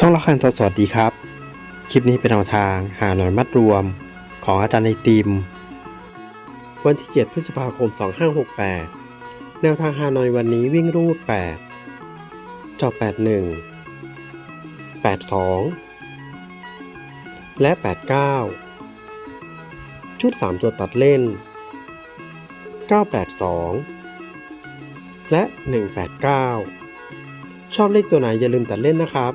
ช่องละครทอสวัสดีครับ คลิปนี้เป็นแนวทางหาหน่วยมัดรวมของอาจารย์ในติม วันที่ 7 พฤษภาคม 2568 แนวทางหาหน่อยวันนี้วิ่งรูด 8 จอบ 81 82 และ 89 ชุด 3 ตัวตัดเล่น 982 และ 189 ชอบเลขตัวไหนอย่าลืมตัดเล่นนะครับ